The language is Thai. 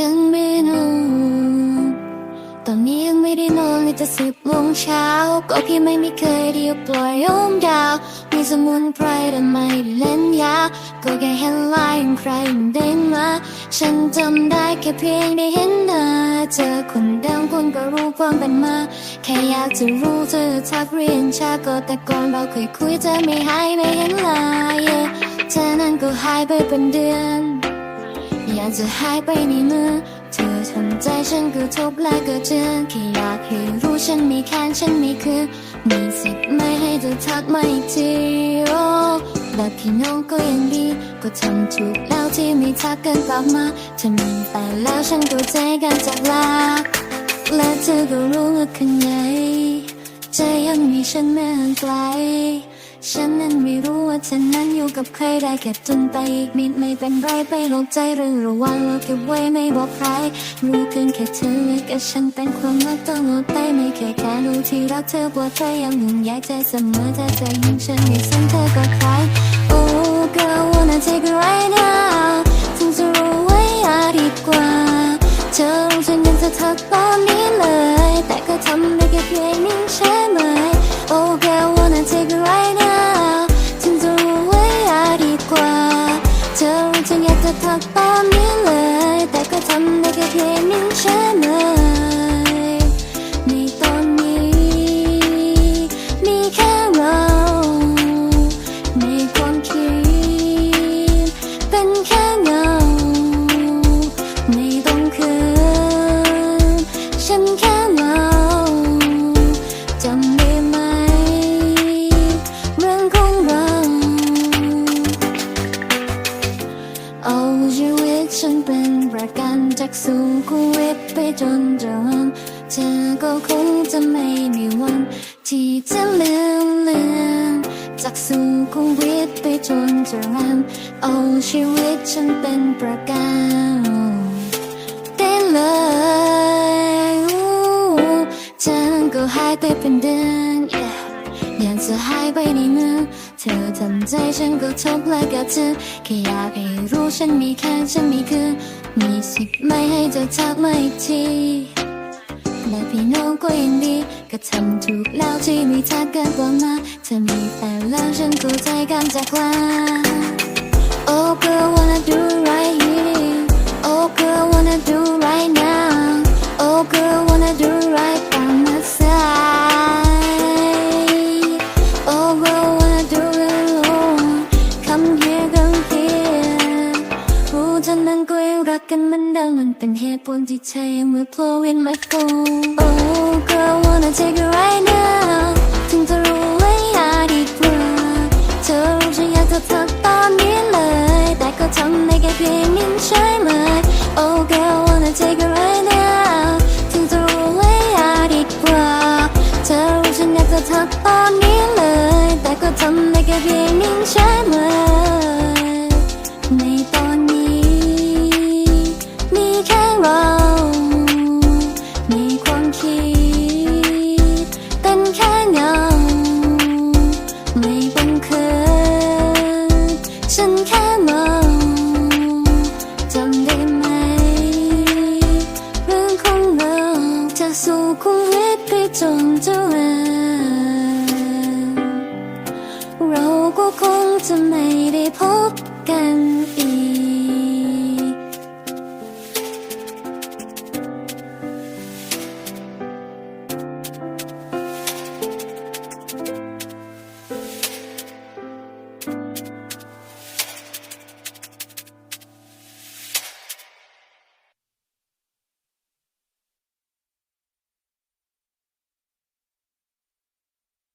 ยังไม่นอนตอนนี้ยังไม่ได้นอนเลยจะสิบโมงเช้า ก็พี่ไม่มีเคยเดียวปล่อยโยมดาว มีสมุนไพรแต่ไม่ได้เล่นยา ก็แค่เห็นลายของใครเด้งมา ฉันจำได้แค่เพียงได้เห็นหน้าเจอคนเดิมคนก็รู้ความเป็นมา แค่อยากจะรู้เธอทักเรียนชาก็แต่ก่อนเราเคยคุยเธอไม่หายไม่เห็นลายเธอนั้นก็หายไปเป็นเดือน อยากจะหายไปในมือ เธอทำใจฉันก็ทุบและก็เจอแค่อยากให้รู้ฉันม่แค้นฉันม่คือ มีสิทธิ์ไม่ให้เธอทักมาอีกทีโอ้แบบพี่น้องก็ยังดี ก็ทำถูกแล้วที่ไม่ทักกันกลับมาเธอมีแฟนแล้วฉันก็ใจกันจากลาและเธอก็รู้ว่าข้างในใจยังมีฉันไม่ห่างไกล ฉันนั้นไม่รู้ว่าเธอนั้นอยู่กับใครได้แค่จนไปอีกนิดไม่เป็นไรไปหลบใจเรื่องระวังเราเก็บไว้ไม่บอกใคร รู้เพียงแค่เธอกับฉันเป็นความรักตลอดไปไม่เคยแค่รู้ที่รักเธอปวดใจยังห่วงใยเธอเสมอถ้าเธอยิ่งฉันไม่สนเธอก็ใคร Oh girl wanna take it right now ถึงจะรู้ไว้อาดีกว่า เธอรู้ฉันยังจะทักตอนนี้เลย แต่ก็ทำได้แค่เพียงนี้ใช่ไหม Oh girl wanna take it ธอฉันอยากจะทักตอนนี้เลย แต่ก็ทำได้แค่เพียงนี้ใช่ไห ฉันเป็นประกันจากสุขุมวิทไปจนจนเธอก็คงจะไม่มีวัน ที่จะลืมเลือนจากสุขุมวิทไปจนจรันเอาชีวิตฉันเป็นประกันได้เลยเธอก็หายไปเป็นเดือน yeah อยากจะหายไปในมือ เธอทำใจฉันก็ทบและกับเธอแค่อยากให้รู้ฉันมีแค่ฉันมีคือ มีสิทธิ์ไม่ให้เธอทักมาอีกทีและพี่น้องก็ยังดี ก็ทำถูกแล้วที่ไม่ทักกันกว่ามาเธอมีแฟนแล้วฉันก็ใจกันจากลา ฉันนั้นก็ยังรักกันมันดังมันเป็นเหตุผลที่ใช่เมื่อ blow in my phone Oh girl wanna take it right now สู่คุมวิทไปจนเจริญเราก็คงจะไม่ได้พบ